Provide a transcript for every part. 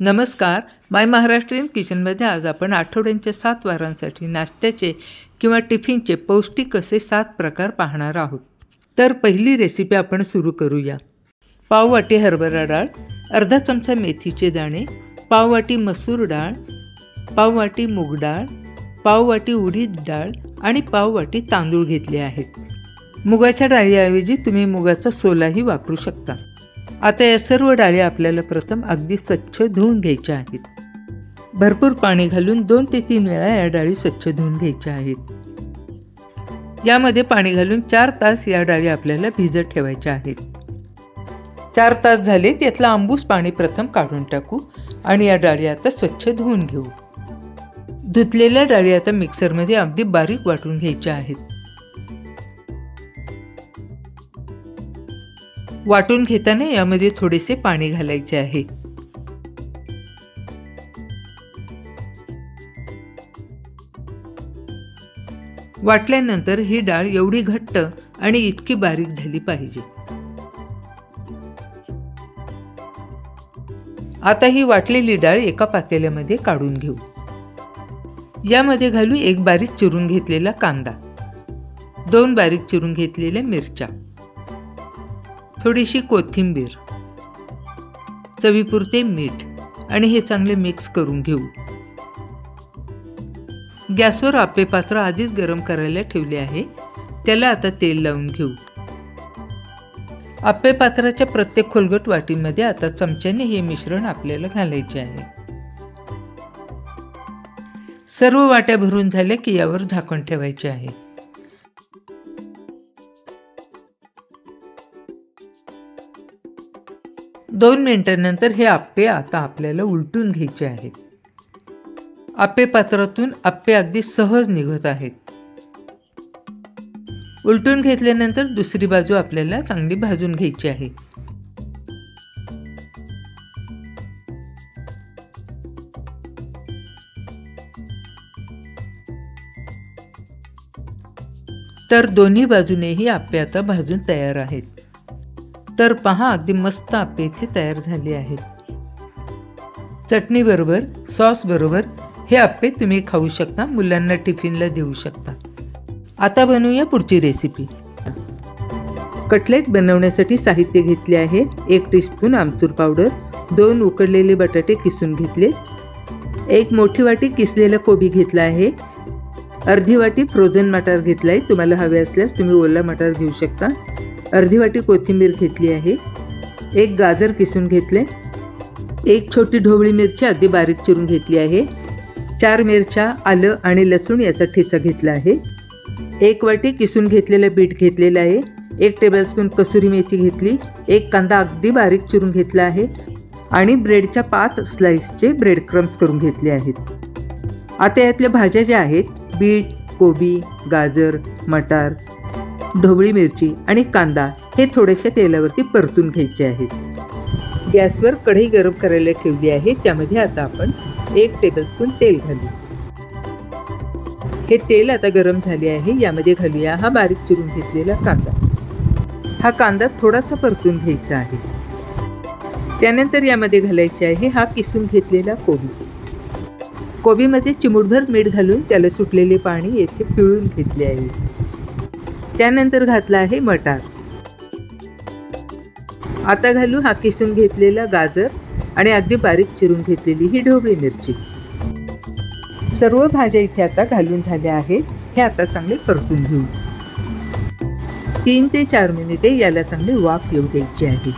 नमस्कार. माय महाराष्ट्रीयन किचनमध्ये आज आपण आठवड्यांच्या सात वारांसाठी नाश्त्याचे किंवा टिफिनचे पौष्टिक असे सात प्रकार पाहणार आहोत. तर पहिली रेसिपी आपण सुरू करूया. पाववाटी हरभरा डाळ अर्धा चमचा मेथीचे दाणे पाववाटी मसूर डाळ पाववाटी मूग डाळ पाववाटी उडीद डाळ आणि पाववाटी तांदूळ घेतले आहेत. मुगाच्या डाळीऐवजी तुम्ही मुगाचा सोलाही वापरू शकता. आता या सर्व डाळी आपल्याला प्रथम अगदी स्वच्छ धुवून घ्यायच्या आहेत. भरपूर पाणी घालून दोन ते तीन वेळा या डाळी स्वच्छ धुवून घ्यायच्या आहेत. यामध्ये पाणी घालून चार तास या डाळी आपल्याला भिजत ठेवायच्या आहेत. चार तास झाले त्यातलं आंबूस पाणी प्रथम काढून टाकू आणि या डाळी आता स्वच्छ धुवून घेऊ. धुतलेल्या डाळी आता मिक्सरमध्ये अगदी बारीक वाटून घ्यायच्या आहेत. वाटून घेताना यामध्ये थोडेसे पाणी घालायचे आहे. वाटल्यानंतर ही डाळ एवढी घट्ट आणि इतकी बारीक झाली पाहिजे. आता ही वाटलेली डाळ एका पातेल्यामध्ये काढून घेऊ. यामध्ये घालू एक बारीक चिरून घेतलेला कांदा. दोन बारीक चिरून घेतलेल्या मिरच्या. थोडीशी कोथिंबीर चवीपुरते मीठ आणि हे चांगले मिक्स करून घेऊ. गॅसवर आपे पात्र आधीच गरम करायला ठेवले आहे. त्याला आता तेल लावून घेऊ. आप्पे पात्राच्या प्रत्येक खोलगट वाटीमध्ये आता चमच्याने हे मिश्रण आपल्याला घालायचे आहे. सर्व वाट्या भरून झाल्या की यावर झाकण ठेवायचे आहे. दोन मिनटानंतर हे आप्पे आता आपल्याला उलटून घ्यायचे आहेत. आप्पे पात्रातून आप्पे अगदी सहज निघत आहेत. उलटून घेतल्यानंतर दुसरी बाजू आपल्याला चांगली भाजून घ्यायची आहे. तर दोन्ही बाजूनेही आप्पे आता भाजून तयार आहेत. तर पहा अगदी मस्त आप्पे इथे तयार झाले आहेत. चटणीबरोबर सॉसबरोबर हे आप्पे तुम्ही खाऊ शकता मुलांना टिफिनला देऊ शकता. आता बनवूया पुढची रेसिपी कटलेट बनवण्यासाठी साहित्य घेतले आहे एक टीस्पून आमचूर पावडर दोन उकडलेले बटाटे किसून घेतले. एक मोठी वाटी किसलेला कोबी घेतला आहे. अर्धी वाटी फ्रोझन मटार घेतला आहे तुम्हाला हवे असल्यास तुम्ही ओला मटार घेऊ शकता. अर्धी वाटी कोथिंबीर घेतली आहे. एक गाजर किसून घेतले. एक छोटी ढोबळी मिरची अगदी बारीक चिरून घेतली आहे. चार मिरच्या आलं आणि लसूण याचा ठेचा घेतला आहे. एक वाटी किसून घेतलेलं बीट घेतलेलं आहे. एक टेबलस्पून कसुरी मेथी घेतली. एक कांदा अगदी बारीक चिरून घेतला आहे. आणि ब्रेडच्या पाच स्लाइसचे ब्रेड क्रम्स करून घेतले आहेत. आता यातल्या भाज्या ज्या आहेत बीट कोबी गाजर मटार ढोबळी मिरची आणि कांदा हे थोड्याशा तेलावरती परतून घ्यायचे आहेत. गॅसवर कढई गरम करायला ठेवली आहे. त्यामध्ये आता आपण एक टेबलस्पून तेल घालू. हे तेल आता गरम झाले आहे. यामध्ये घालूया हा बारीक चिरून घेतलेला कांदा. हा कांदा थोडासा परतून घ्यायचा आहे. त्यानंतर यामध्ये घालायचे आहे हा किसून घेतलेला कोबी. कोबीमध्ये चिमूटभर मीठ घालून त्याला सुटलेले पाणी येथे पिळून घेतले आहे. त्यानंतर घातला आहे मटार. आता घालू हा किसून घेतलेला गाजर आणि अगदी बारीक चिरून घेतलेली ही ढोबळी मिरची. सर्व भाज्या इथे आता घालून झाल्या आहेत हे आता चांगले परतून घेऊ. तीन ते चार मिनिटे याला चांगले वाफ येऊ द्यायची आहे.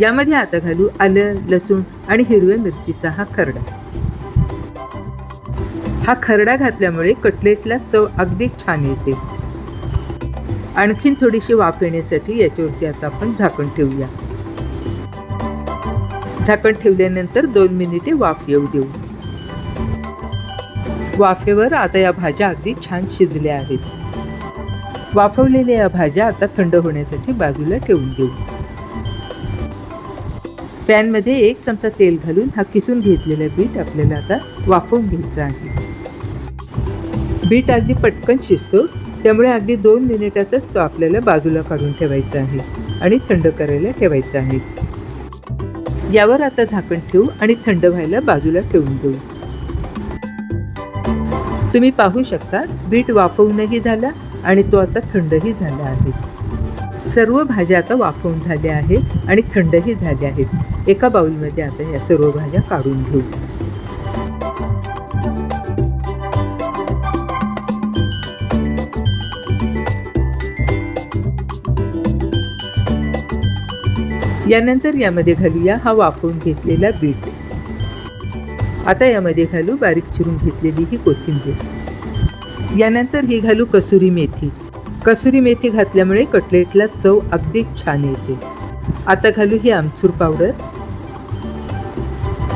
यामध्ये आता घालू आलं लसूण आणि हिरव्या मिरचीचा हा खरडा. हा खरडा घातल्यामुळे कटलेटला चव अगदी छान येते. आणखीन थोडीशी वाफ येण्यासाठी याच्यावरती आता आपण झाकण ठेवूया. झाकण ठेवल्यानंतर दोन मिनिटे वाफ येऊ देऊ. वाफेवर आता या भाज्या अगदी छान शिजल्या आहेत. वाफवलेल्या या भाज्या आता थंड होण्यासाठी बाजूला ठेवून देऊ. पॅनमध्ये एक चमचा तेल घालून हा किसून घेतलेला बीट आपल्याला आता वाफवून घ्यायचा आहे. बीट अगदी पटकन शिजतो. त्यामुळे अगदी दोन मिनिटातच तो आपल्याला बाजूला काढून ठेवायचा आहे आणि थंड करायला ठेवायचा आहे. यावर आता झाकण ठेवू आणि थंड व्हायला बाजूला ठेवून देऊ. तुम्ही पाहू शकता बीट वाफवूनही झाला आणि तो आता थंडही झाला आहे. सर्व भाज्या आता वाफवून झाल्या आहेत आणि थंडही झाल्या आहेत. एका बाऊलमध्ये आता या सर्व भाज्या काढून घेऊ. यानंतर यामध्ये घालूया हा वाफवून घेतलेला बीट. आता यामध्ये घालू बारीक चिरून घेतलेली ही कोथिंबीर. यानंतर ही घालू कसुरी मेथी. कसुरी मेथी घातल्यामुळे कटलेटला चव अगदी छान येते. आता घालू ही आमचूर पावडर.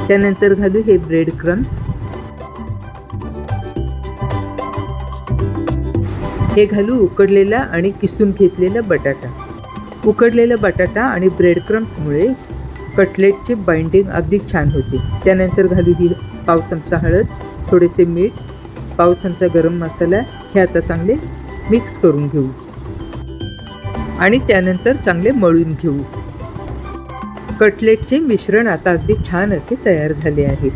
त्यानंतर घालू हे ब्रेड क्रम्स हे घालू उकडलेला आणि किसून घेतलेला बटाटा. उकडलेला बटाटा आणि ब्रेड क्रम्समुळे कटलेटची बाइंडिंग अगदी छान होते. त्यानंतर घालू ही पाव चमचा हळद थोडेसे मीठ पाव चमचा गरम मसाला हे आता चांगले मिक्स करून घेऊ. आणि त्यानंतर चांगले मळून घेऊ. कटलेटचे मिश्रण आता अगदी छान असे तयार झाले आहे.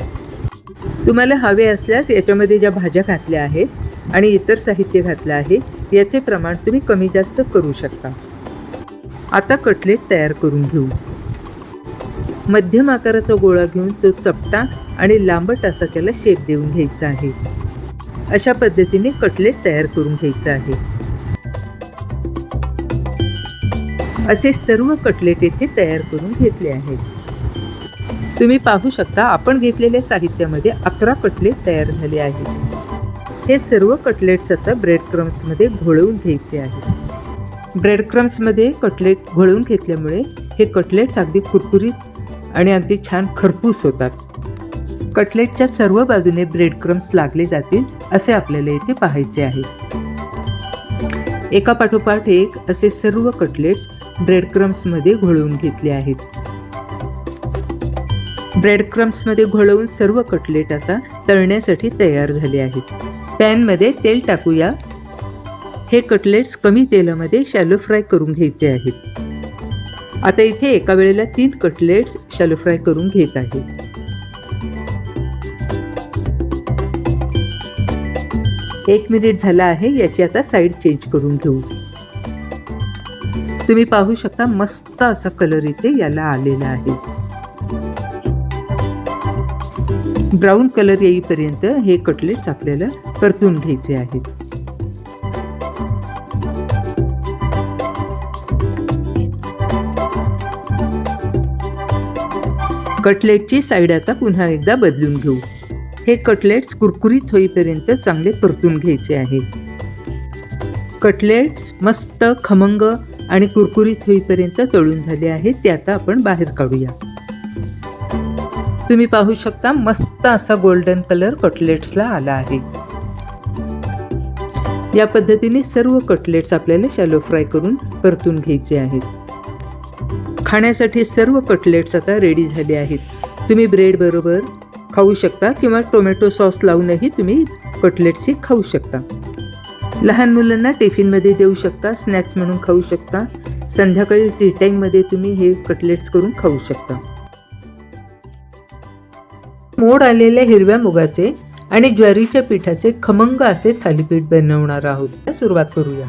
तुम्हाला हवे असल्यास याच्यामध्ये ज्या भाज्या घातल्या आहेत आणि इतर साहित्य घातलं आहे याचे प्रमाण तुम्ही कमी जास्त करू शकता. आता कटलेट तयार करून घेऊ. मध्यम आकाराचा गोळा घेऊन तो चपटा आणि लांबट असा त्याला शेप देऊन घ्यायचा आहे. अशा पद्धतीने कटलेट तयार करून घ्यायचं आहे. असे सर्व कटलेट येथे तयार करून घेतले आहेत. तुम्ही पाहू शकता आपण घेतलेल्या साहित्यामध्ये अकरा कटलेट तयार झाले आहेत. हे सर्व कटलेट्स आता ब्रेड क्रम्समध्ये घोळवून घ्यायचे आहेत. ब्रेड क्रम्समध्ये कटलेट घोळवून घेतल्यामुळे हे कटलेट्स अगदी कुरकुरीत आणि अगदी छान खरपूस होतात. कटलेटच्या सर्व बाजूने ब्रेड क्रम्स लागले जातील असे आपल्याला इथे पाहायचे आहे. एका पाठोपाठ एक असे सर्व कटलेट्स ब्रेड क्रम्समध्ये घोळवून घेतले आहेत. ब्रेड क्रम्समध्ये घोळवून सर्व कटलेट आता तळण्यासाठी तयार झाले आहेत. पॅनमध्ये तेल टाकूया. हे कटलेट्स कमी तेलामध्ये शॅलो फ्राय करून घ्यायचे आहेत. आता इथे एका वेळेला तीन कटलेट्स शॅलो फ्राय करून घेत आहे. एक मिनिट झाला आहे याची आता साईड चेंज करून घेऊ. तुम्ही पाहू शकता मस्त असा कलर इथे याला आलेला आहे. ब्राऊन कलर येईपर्यंत हे कटलेट्स आपल्याला परतून घ्यायचे आहेत. कटलेटची साईड आता पुन्हा एकदा बदलून घेऊ. हे कटलेट्स कुरकुरीत होईपर्यंत चांगले परतून घ्यायचे आहेत कटलेट्स मस्त खमंग आणि कुरकुरीत होईपर्यंत तळून झाले आहेत ते आता आपण बाहेर काढूया. तुम्ही पाहू शकता मस्त असा गोल्डन कलर कटलेट्सला आला आहे. या पद्धतीने सर्व कटलेट्स आपल्याला शॅलो फ्राय करून परतून घ्यायचे आहेत. खाण्यासाठी सर्व कटलेट्स आता रेडी झाले आहेत. तुम्ही ब्रेड बरोबर खाऊ शकता किंवा टोमॅटो सॉस लावूनही तुम्ही कटलेट्सही खाऊ शकता. लहान मुलांना टिफिनमध्ये देऊ शकता स्नॅक्स म्हणून खाऊ शकता. संध्याकाळी टी टाईममध्ये तुम्ही हे कटलेट्स करून खाऊ शकता. मोड आलेल्या हिरव्या मुगाचे आणि ज्वारीच्या पिठाचे खमंग असे थालीपीठ बनवणार आहोत. सुरुवात करूया.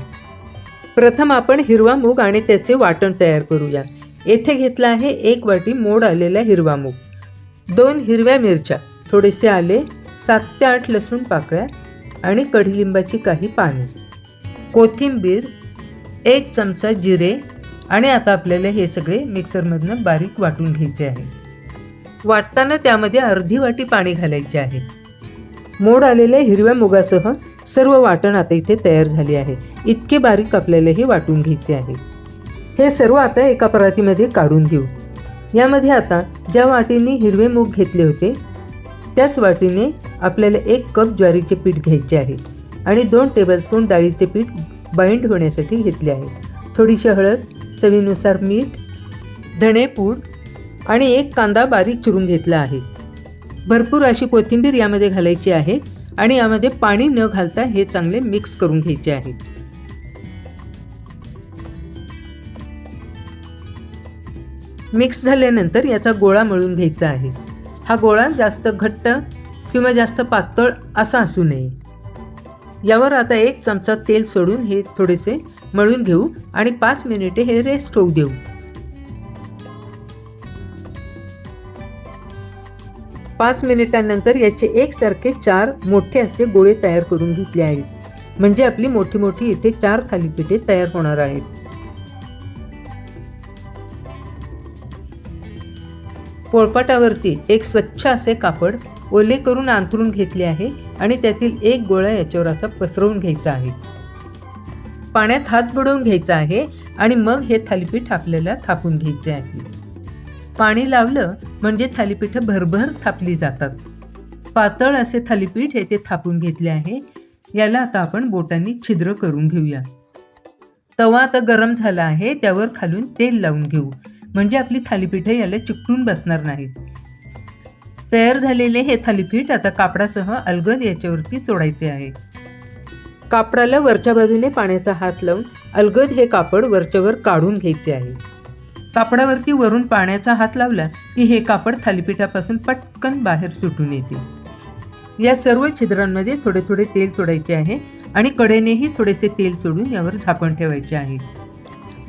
प्रथम आपण हिरवा मूग आणि त्याचे वाटण तयार करूया. येथे घेतला आहे एक वाटी मोड आलेला हिरवा मूग. दोन हिरव्या मिरच्या थोडेसे आले सात ते आठ लसूण पाकळ्या आणि कढीलिंबाची काही पाने. कोथिंबीर एक चमचा जिरे आणि आता आपल्याला हे सगळे मिक्सरमधनं बारीक वाटून घ्यायचे आहे. वाटताना त्यामध्ये अर्धी वाटी पाणी घालायचे आहे. मोड आलेल्या हिरव्या मुगासह सर्व वाटण आता इथे तयार झाले आहे. इतके बारीक आपल्याला हे वाटून घ्यायचे आहे. हे सर्व आता एका परातीमध्ये काढून घेऊ. यामध्ये आता ज्या वाटीने हिरवे मूग घेतले होते त्याच वाटीने आपल्याला एक कप ज्वारीचे पीठ घ्यायचे आहे आणि दोन टेबलस्पून डाळीचे पीठ बाइंड होण्यासाठी घेतले आहे. थोडीशी हळद चवीनुसार मीठ धणेपूड आणि एक कांदा बारीक चिरून घेतला आहे. भरपूर अशी कोथिंबीर यामध्ये घालायची आहे आणि यामध्ये पाणी न घालता हे चांगले मिक्स करून घ्यायचे आहे. मिक्स झाल्यानंतर याचा गोळा मळून घ्यायचा आहे. हा गोळा जास्त घट्ट किंवा जास्त पातळ असा असू नये. यावर आता एक चमचा तेल सोडून हे थोडेसे मळून घेऊ आणि पाच मिनिटे हे रेस्ट होऊ देऊ. पाच मिनिटांनंतर याचे एकसारखे चार मोठे असे गोळे तयार करून घेतले आहेत. म्हणजे आपली मोठी मोठी इथे चार थालीपीठे तयार होणार आहेत. पोळपाटावरती एक स्वच्छ असे कापड ओले करून अंथरून घेतले आहे आणि त्यातील एक गोळा याच्यावर असा पसरवून घ्यायचा आहे. पाण्यात हात बुडवून घ्यायचा आहे आणि मग हे थालीपीठ आपल्याला थापून घ्यायचे आहे. पाणी लावलं म्हणजे थालीपीठं भरभर थापली जातात. पातळ असे थालीपीठ हे ते थापून घेतले आहे. याला आता आपण बोटांनी छिद्र करून घेऊया. तवा आता गरम झाला आहे त्यावर खालून तेल लावून घेऊ. म्हणजे आपली थालीपीठं याला चिकटून बसणार नाहीत. तयार झालेले हे थालीपीठ आता कापडासह अलगद याच्यावरती सोडायचे आहे. कापडाला वरच्या बाजूने पाण्याचा हात लावून अलगद हे कापड वरच्यावर काढून घ्यायचे आहे. कापडावरती वरून पाण्याचा हात लावला की हे कापड थालीपीठापासून पटकन बाहेर सुटून येते. या सर्व छिद्रांमध्ये थोडे थोडे तेल सोडायचे आहे आणि कडेनेही थोडेसे तेल सोडून यावर झाकण ठेवायचे आहे.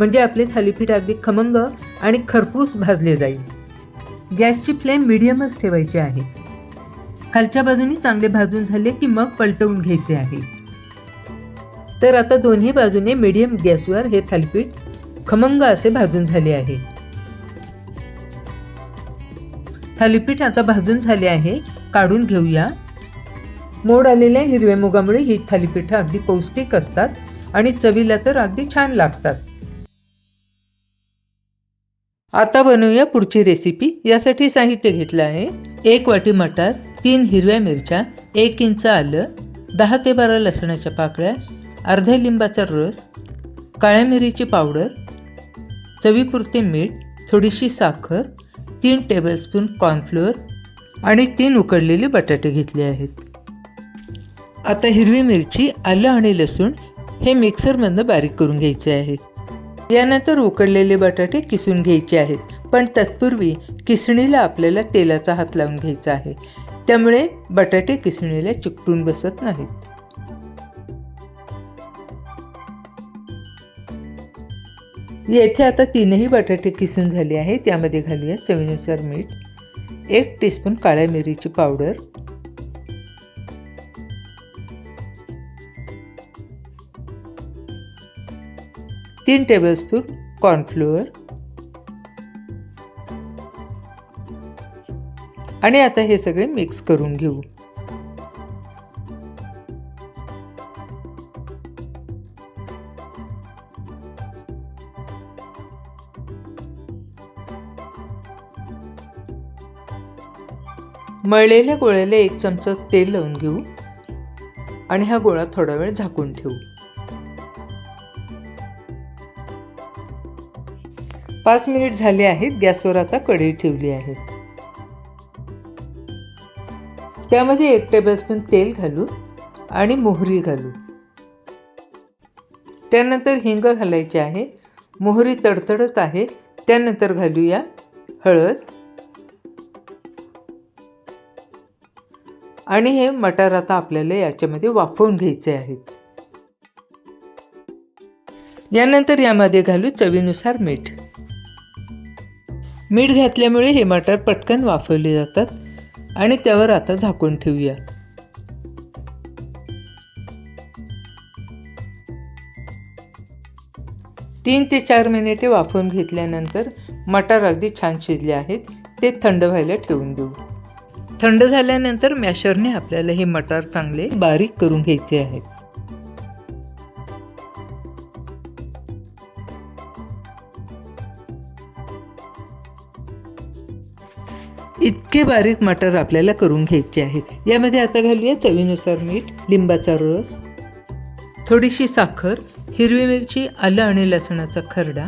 म्हणजे आपले थालीपीठ अगदी खमंग आणि खरपूस भाजले जाईल. गॅसची फ्लेम मिडियमच ठेवायची आहे. खालच्या बाजूनी चांगले भाजून झाले की मग पलटवून घ्यायचे आहे. तर आता दोन्ही बाजूने मीडियम गॅसवर हे थालीपीठ खमंग असे भाजून झाले आहे. थालीपीठ आता भाजून झाले आहे. काढून घेऊया. मोड आलेल्या हिरव्या मुगामुळे ही थालीपीठं अगदी पौष्टिक असतात आणि चवीला तर अगदी छान लागतात. आता बनवूया पुढची रेसिपी यासाठी साहित्य घेतलं आहे. एक वाटी मटार तीन हिरव्या मिरच्या एक इंच आलं दहा ते बारा लसणाच्या पाकळ्या अर्ध्या लिंबाचा रस काळ्या मिरीची पावडर चवीपुरते मीठ थोडीशी साखर तीन टेबलस्पून कॉर्नफ्लोअर आणि तीन उकडलेले बटाटे घेतले आहेत. आता हिरवी मिरची आलं आणि लसूण हे मिक्सरमधनं बारीक करून घ्यायचे आहे. यानंतर उकडलेले बटाटे किसून घ्यायचे आहेत. पण तत्पूर्वी किसणीला आपल्याला तेलाचा हात लावून घ्यायचा आहे. त्यामुळे बटाटे किसणीला चिकटून बसत नाहीत. येथे आता तीनही बटाटे किसून झाले आहेत. त्यामध्ये घालूया चवीनुसार मीठ एक टीस्पून काळ्या मिरीची पावडर तीन टेबलस्पून कॉर्नफ्लोअर आणि आता हे सगळे मिक्स करून घेऊ. मळलेल्या गोळ्याला एक चमचा तेल लावून घेऊ. आणि हा गोळा थोडा वेळ झाकून ठेवू. पाच मिनिट झाले आहेत गॅसवर आता कढई ठेवली आहे. त्यामध्ये एक टेबलस्पून तेल घालू आणि मोहरी घालू त्यानंतर हिंग घालायचे आहे मोहरी तडतडत आहे त्यानंतर घालूया हळद. आणि हे मटार आता आपल्याला याच्यामध्ये वाफवून घ्यायचे आहेत. यानंतर यामध्ये घालू चवीनुसार मीठ. मीठ घातल्यामुळे हे मटार पटकन वाफवले जातात आणि त्यावर आता झाकून ठेवूया. तीन ते चार मिनिटे वाफवून घेतल्यानंतर मटार अगदी छान शिजले आहेत ते थंड व्हायला ठेवून देऊ. थंड झाल्यानंतर मॅशरने आपल्याला हे मटार चांगले बारीक करून घ्यायचे आहेत. इतके बारीक मटर आपल्याला करून घ्यायचे आहेत. यामध्ये आता घालूया चवीनुसार मीठ लिंबाचा रस थोडीशी साखर हिरवी मिरची आलं आणि लसणाचा खरडा.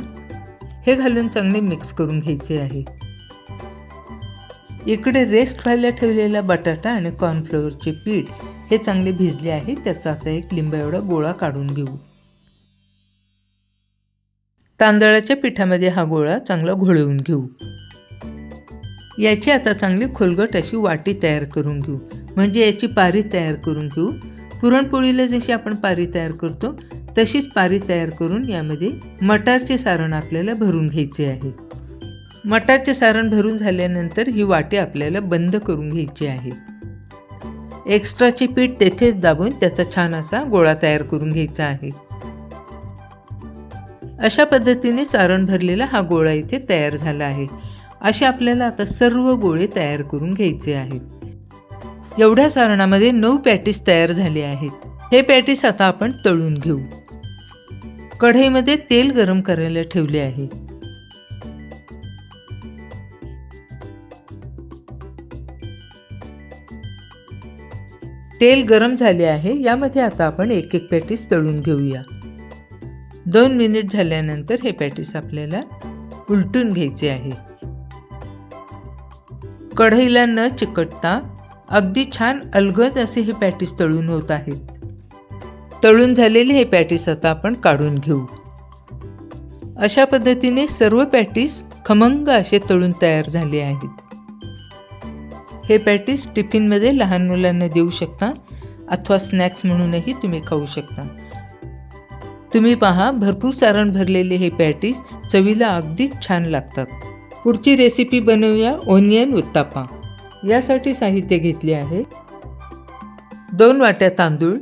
हे घालून चांगले मिक्स करून घ्यायचे आहे. इकडे रेस्ट व्हायला ठेवलेला बटाटा आणि कॉर्नफ्लोअरचे पीठ हे चांगले भिजले आहे. त्याचा आता एक लिंबा एवढा गोळा काढून घेऊ. तांदळाच्या पिठामध्ये हा गोळा चांगला घोळवून घेऊ. याची आता चांगली खोलगट अशी वाटी तयार करून घेऊ. म्हणजे याची पारी तयार करून घेऊ. पुरणपोळीला जशी आपण पारी तयार करतो तशीच पारी तयार करून यामध्ये मटारचे सारण आपल्याला भरून घ्यायचे आहे. मटारचे सारण भरून झाल्यानंतर ही वाटी आपल्याला बंद करून घ्यायची आहे. एक्स्ट्राचे पीठ तेथेच दाबून त्याचा छान असा गोळा तयार करून घ्यायचा आहे. अशा पद्धतीने सारण भरलेला हा गोळा इथे तयार झाला आहे. असे आपल्याला आता सर्व गोळे तयार करून घ्यायचे आहेत. एवढ्या सारणामध्ये नऊ पॅटीस तयार झाले आहेत. हे पॅटीस आता आपण तळून घेऊ. कढईमध्ये तेल गरम करायला ठेवले आहे. तेल गरम झाले आहे यामध्ये आता आपण एक एक पॅटीस तळून घेऊया. दोन मिनिट झाल्यानंतर हे पॅटीस आपल्याला उलटून घ्यायचे आहे. कढईला न चिकटता अगदी छान अलगद असे हे पॅटीस तळून होत आहेत. तळून झालेले हे पॅटीस आता आपण काढून घेऊ. अशा पद्धतीने सर्व पॅटीस खमंग असे तळून तयार झाले आहेत. हे पॅटीस टिफिनमध्ये लहान मुलांना देऊ शकता अथवा स्नॅक्स म्हणूनही तुम्ही खाऊ शकता. तुम्ही पहा भरपूर सारण भरलेले हे पॅटीस चवीला अगदीच छान लागतात. पुढची रेसिपी बनवूया ओनियन उत्तापा यासाठी साहित्य घेतले आहे. दोन वाट्या तांदूळ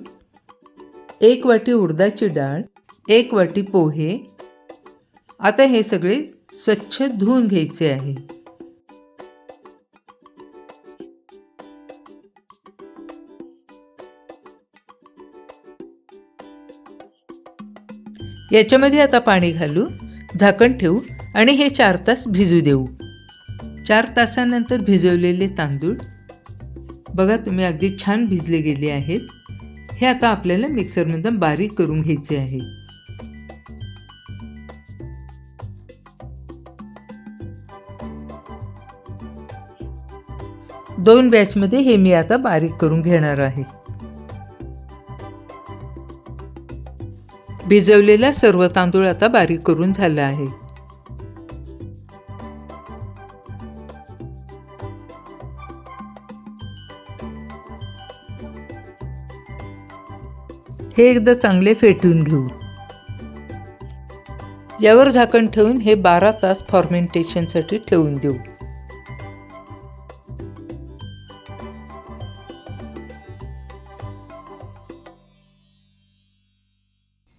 एक वाटी उडदाची डाळ एक वाटी पोहे. आता हे सगळे स्वच्छ धुवून घ्यायचे आहे. याच्यामध्ये आता पाणी घालू झाकण ठेवू आणि हे चार तास भिजू देऊ. चार तासानंतर भिजवलेले तांदूळ. बघा तुम्ही अगदी छान भिजले गेले आहेत. हे आता आपल्याला मिक्सरमधून बारीक करून घ्यायचे आहे. दोन बॅचमध्ये हे मी आता बारीक करून घेणार आहे. भिजवलेला सर्व तांदूळ आता बारीक करून झाला आहे. हे एकदा चांगले फेटून घेऊ. यावर झाकण ठेवून हे बारा तास फॉर्मेंटेशनसाठी ठेवून देऊ.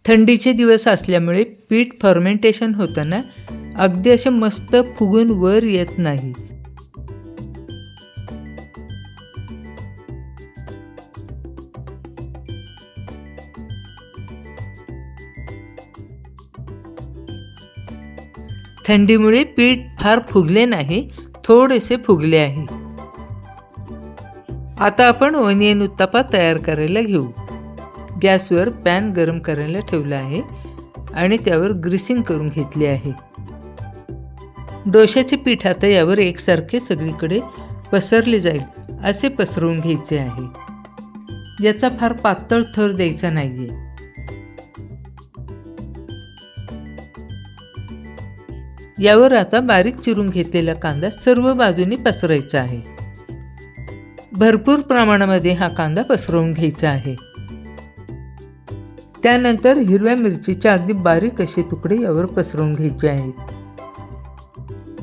थंडीचे दिवस असल्यामुळे पीठ फर्मेंटेशन होताना अगदी असे मस्त फुगून वर येत नाही. थंडीमुळे पीठ फार फुगले नाही थोडेसे फुगले आहे. आता आपण ओनियन उत्तापा तयार करायला घेऊ. गॅसवर पॅन गरम करायला ठेवला आहे आणि त्यावर ग्रीसिंग करून घेतले आहे. डोशाचे पीठ आता यावर एकसारखे सगळीकडे पसरले जाईल असे पसरवून घ्यायचे आहे. याचा फार पातळ थर द्यायचा नाही आहे यावर आता बारीक चिरून घेतलेला कांदा सर्व बाजूनी पसरायचा आहे. भरपूर प्रमाणामध्ये हा कांदा पसरवून घ्यायचा आहे. त्यानंतर हिरव्या मिरचीचे अगदी बारीक असे तुकडे यावर पसरवून घ्यायचे आहेत.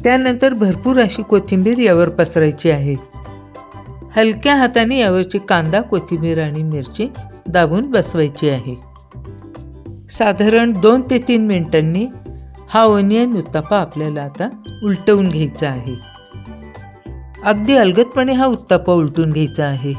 त्यानंतर भरपूर अशी कोथिंबीर यावर पसरायची आहे. हलक्या हाताने यावरची कांदा कोथिंबीर आणि मिरची दाबून बसवायची आहे. साधारण दोन ते तीन मिनिटांनी हा ओनियन उत्तापा आपल्याला आता उलटवून घ्यायचा आहे. अगदी अलगदपणे हा उत्तापा उलटून घ्यायचा आहे.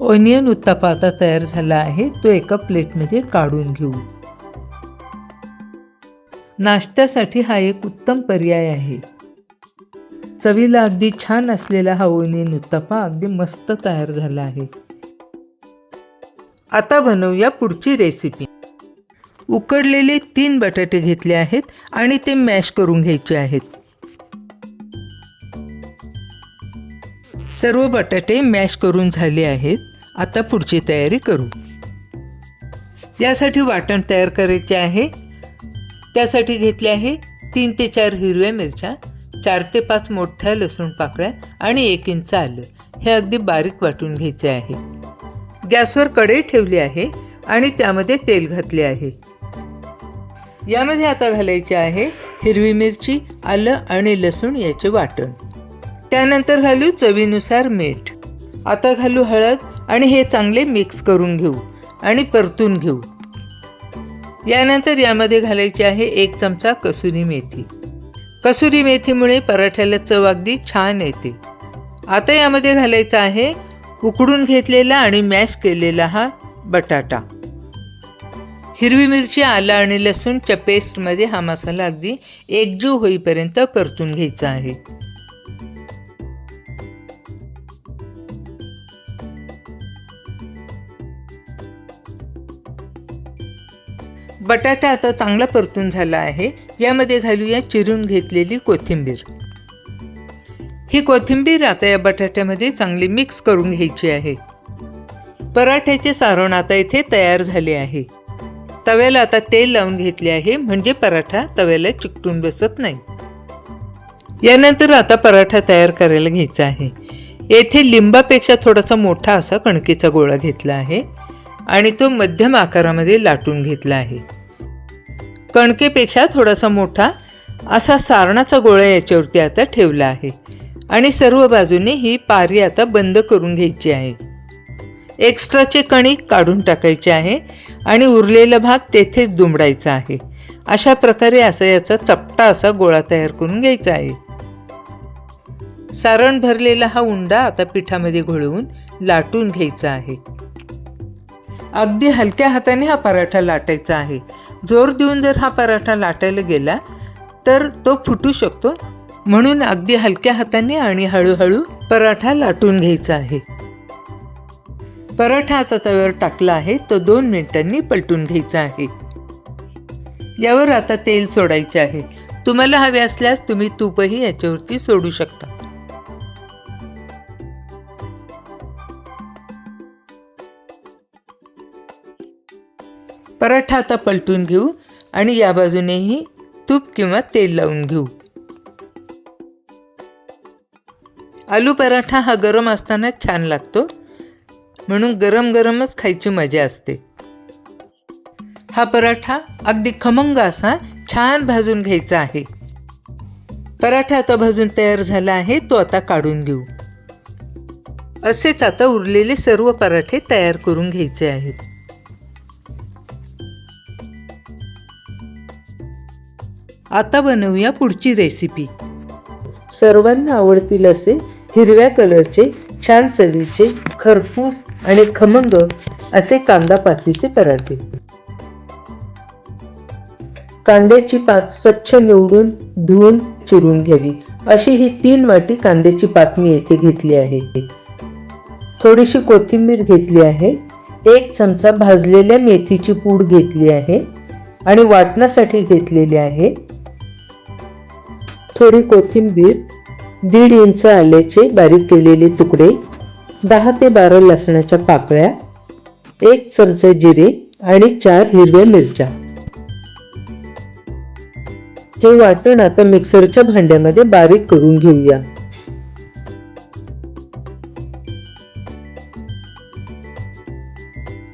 ओनियन उत्तापा आता तयार झाला आहे तो एका प्लेटमध्ये काढून घेऊ. नाश्त्यासाठी हा एक उत्तम पर्याय आहे. चवीला अगदी छान असलेला हा ओनियन उत्तप्पा अगदी मस्त तयार झाला आहे. आता बनवूया पुढची रेसिपी उकडलेले तीन बटाटे घेतले आहेत आणि ते मॅश करून घ्यायचे आहेत. सर्व बटाटे मॅश करून झाले आहेत. आता पुढची तयारी करू. यासाठी वाटण तयार करायचे आहे. त्यासाठी घेतले आहे तीन ते चार हिरव्या मिरच्या. चार ते पाच मोठ्या लसूण पाकळ्या आणि एक इंच आलं. हे अगदी बारीक वाटून घ्यायचे आहे. गॅसवर कढई ठेवली आहे आणि त्यामध्ये तेल घातले आहे. यामध्ये आता घालायचे आहे हिरवी मिरची आलं आणि लसूण याचे वाटण. त्यानंतर घालू चवीनुसार मीठ. आता घालू हळद आणि हे चांगले मिक्स करून घेऊ आणि परतून घेऊ. यानंतर यामध्ये घालायची आहे एक चमचा कसुरी मेथी. कसुरी मेथीमुळे पराठ्याला चव अगदी छान येते. आता यामध्ये घालायचा आहे उकडून घेतलेला आणि मॅश केलेला हा बटाटा. हिरवी मिरची आलं आणि लसूणच्या पेस्टमध्ये हा मसाला अगदी एकजीव होईपर्यंत परतून घ्यायचा आहे. बटाटा आता चांगला परतून झाला आहे. यामध्ये घालूया चिरून घेतलेली कोथिंबीर. ही कोथिंबीर आता या बटाट्यामध्ये चांगली मिक्स करून घ्यायची आहे. पराठ्याचे सारण आता इथे तयार झाले आहे. तव्याला आता तेल लावून घेतले आहे म्हणजे पराठा तव्याला चिकटून बसत नाही. यानंतर आता पराठा तयार करायला घ्यायचा आहे. येथे लिंबापेक्षा थोडासा मोठा असा कणकेचा गोळा घेतला आहे आणि तो मध्यम आकारामध्ये लाटून घेतला आहे. कणकेपेक्षा थोडासा मोठा असा सारणाचा गोळा याच्यावरती आता ठेवला आहे. आणि सर्व बाजूने ही पारी आता बंद करून घ्यायची आहे. एक्स्ट्राचे कणिक काढून टाकायचे आहे आणि उरलेला भाग तेथेच दुमडायचा आहे. अशा प्रकारे असा याचा चपटा असा गोळा तयार करून घ्यायचा आहे. सारण भरलेला हा उंडा आता पिठामध्ये घोळवून लाटून घ्यायचा आहे. अगदी हलक्या हाताने हा पराठा लाटायचा आहे. जोर देऊन जर हा पराठा लाटायला गेला तर तो फुटू शकतो. म्हणून अगदी हलक्या हाताने आणि हळूहळू पराठा लाटून घ्यायचा आहे. पराठा आता तव्यावर टाकला आहे तो दोन मिनिटांनी पलटून घ्यायचा आहे. यावर आता तेल सोडायचे आहे. तुम्हाला हवे असल्यास तुम्ही तूपही याच्यावरती सोडू शकता. पराठा आता पलटून घेऊ आणि या बाजूनेही तूप किंवा तेल लावून घेऊ. आलू पराठा हा गरम असताना छान लागतो म्हणून गरम गरमच खायची मजा असते. हा पराठा अगदी खमंग असा छान भाजून घ्यायचा आहे. पराठा आता भाजून तयार झाला आहे तो आता काढून घेऊ. असेच आता उरलेले सर्व पराठे तयार करून घ्यायचे आहेत. आता बनवूया पुढची रेसिपी सर्वांना आवडतील असे हिरव्या कलरचे छान चवीचे खरपूस आणि खमंग असे कांदा पातीचे पराठे. कांद्याची पात स्वच्छ निवडून धुवून चिरून घ्यावी. अशी ही तीन वाटी कांद्याची पात मी येथे घेतली आहे. थोडीशी कोथिंबीर घेतली आहे. एक चमचा भाजलेल्या मेथीची पूड घेतली आहे आणि वाटण्यासाठी घेतलेली आहे थोडी कोथिंबीर दीड इंच आल्याचे बारीक केलेले तुकडे दहा ते बारा लसणाच्या पाकळ्या एक चमचा जिरे आणि चार हिरव्या मिरच्या. हे वाटण आता मिक्सरच्या भांड्यामध्ये बारीक करून घेऊया.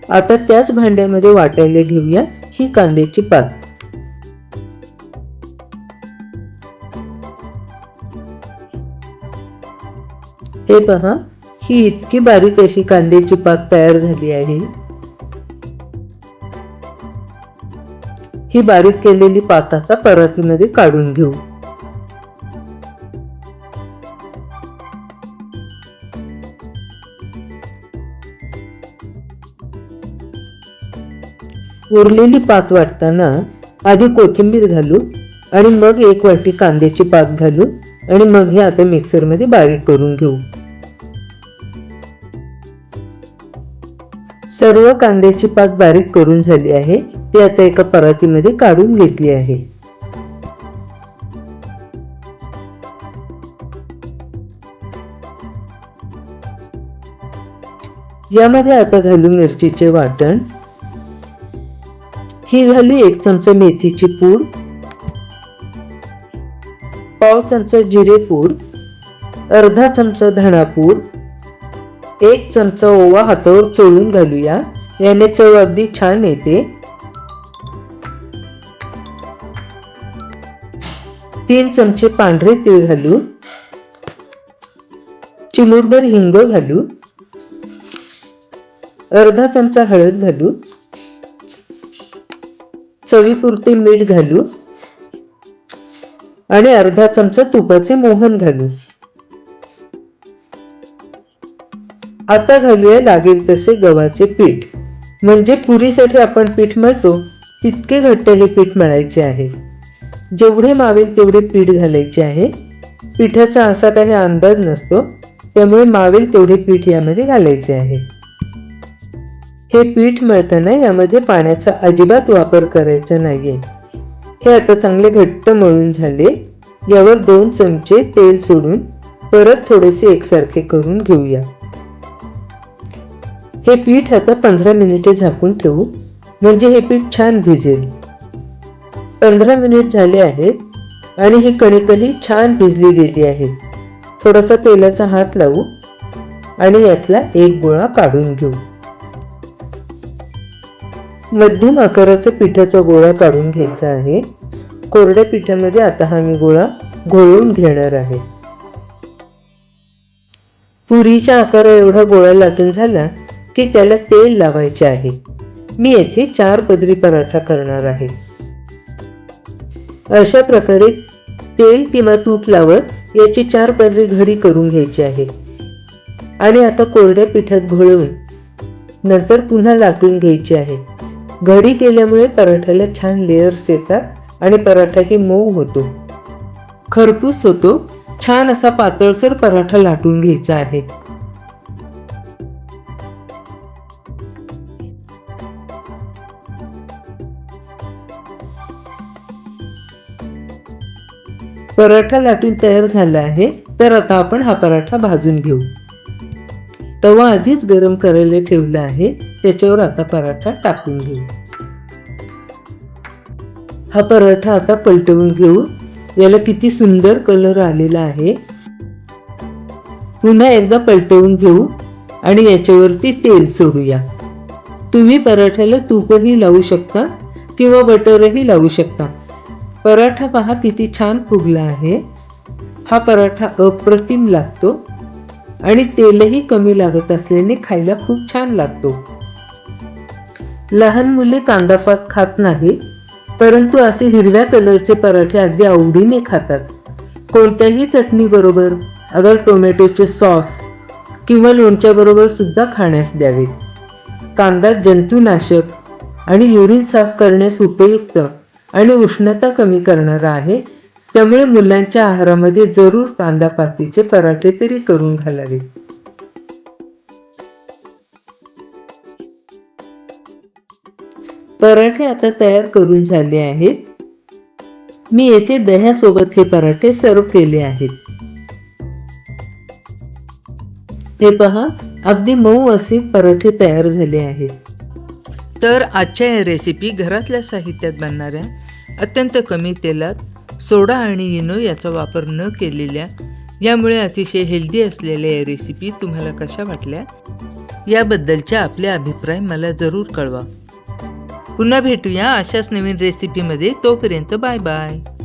आता त्याच भांड्यामध्ये वाटायला घेऊया ही कांद्याची पात. हे पहा ही इतकी बारीक अशी कांद्याची पात तयार झाली आहे. ही बारीक केलेली पात आता परातीमध्ये काढून घेऊ. उरलेली पात वाटताना आधी कोथिंबीर घालू आणि मग एक वाटी कांद्याची पात घालू आणि मग हे आता मिक्सरमध्ये बारीक करून घेऊ. सर्व कांद्याची पात बारीक करून झाली आहे. ती आता एका परातीमध्ये काढून घेतली आहे. यामध्ये आता घालू मिरचीचे वाटण. ही घालू एक चमचा मेथीची पूड. पाव चमचा जिरे पूड. अर्धा चमचा धणापूड एक चमचा ओवा हातावर चोळून घालूया. याने चव अगदी छान येते. तीन चमचे पांढरे तीळ घालू. चिमूटभर हिंग घालू. अर्धा चमचा हळद घालू. चवीपुरते मीठ घालू. आणि अर्धा चमचा तुपाचे मोहन घालू. आता घालूया लागेल तसे गव्हाचे पीठ. म्हणजे पुरीसाठी आपण पीठ मळतो तितके घट्ट हे पीठ मळायचे आहे. जेवढे मावेल तेवढे पीठ घालायचे आहे. पिठाचा असा काही अंदाज नसतो त्यामुळे मावेल तेवढे पीठ यामध्ये घालायचे आहे. हे पीठ मळताना यामध्ये पाण्याचा अजिबात वापर करायचा नाहीये. हे आता चांगले घट्ट मळून झाले. यावर दोन चमचे तेल सोडून परत थोडेसे एकसारखे करून घेऊया. हे पीठ आता पंधरा मिनिटे झाकून ठेवू. म्हणजे हे पीठ छान भिजेल. पंधरा मिनिट झाले आहेत आणि ही कणिकही छान भिजली गेली आहे. थोडासा तेलाचा हात लावू आणि यातला एक गोळा काढून घेऊ. मध्यम आकाराचा पिठाचा गोळा काढून घ्यायचा आहे. कोरड्या पिठामध्ये आता हा मी गोळा घोळून घेणार आहे. पुरीच्या आकारा एवढा गोळा लाटून झाला की त्याला तेल लावायचे आहे. मी येथे चार पदरी पराठा करणार आहे. अशा प्रकारे तेल किंवा तूप लावत याची चार पदरी घडी करून घ्यायची आहे. आणि आता कोरड्या पिठात घोळवून नंतर पुन्हा लाटून घ्यायची आहे. घडी केल्यामुळे पराठ्याला छान लेअर्स येतात आणि पराठाही मऊ होतो. खरपूस होतो. छान असा पातळसर पराठा लाटून घ्यायचा आहे. पराठा लाटून तयार झाला आहे तर आता आपण हा पराठा भाजून घेऊ. तवा आधीच गरम करायला ठेवला आहे त्याच्यावर आता पराठा टाकून घेऊ. हा पराठा आता पलटवून घेऊ. याला किती सुंदर कलर आलेला आहे. पुन्हा एकदा पलटवून घेऊ आणि याच्यावरती तेल सोडूया. तुम्ही पराठ्याला तूपही लावू शकता किंवा बटरही लावू शकता. पराठा पहा किती छान फुगला आहे. हा पराठा अप्रतिम लागतो आणि तेलही कमी लागत असल्याने खायला खूप छान लागतो. लहान मुले कांदापात खात नाही परंतु असे हिरव्या कलरचे पराठे अगदी आवडीने खातात. कोणत्याही चटणीबरोबर अगर टोमॅटोचे सॉस किंवा लोणच्याबरोबर सुद्धा खाण्यास द्यावे. कांदा जंतुनाशक आणि युरिन साफ करण्यास उपयुक्त. आणि उष्णता कमी करणारा आहे. त्यामुळे मुलांच्या आहारामध्ये जरूर कांदा पातीचे पराठे तरी करून घालावे. पराठे आता तयार करून झाले आहेत. मी येथे दह्यासोबत हे पराठे सर्व केले आहेत. हे पहा अगदी मऊ असे पराठे तयार झाले आहेत. तर आजच्या या रेसिपी घरातल्या साहित्यात बनणाऱ्या अत्यंत कमी तेलात सोडा आणि इनो याचा वापर न केलेल्या यामुळे अतिशय हेल्दी असलेल्या या रेसिपी तुम्हाला कशा वाटल्या? याबद्दलच्या आपले अभिप्राय मला जरूर कळवा. पुन्हा भेटूया अशाच नवीन रेसिपीमध्ये तोपर्यंत बाय बाय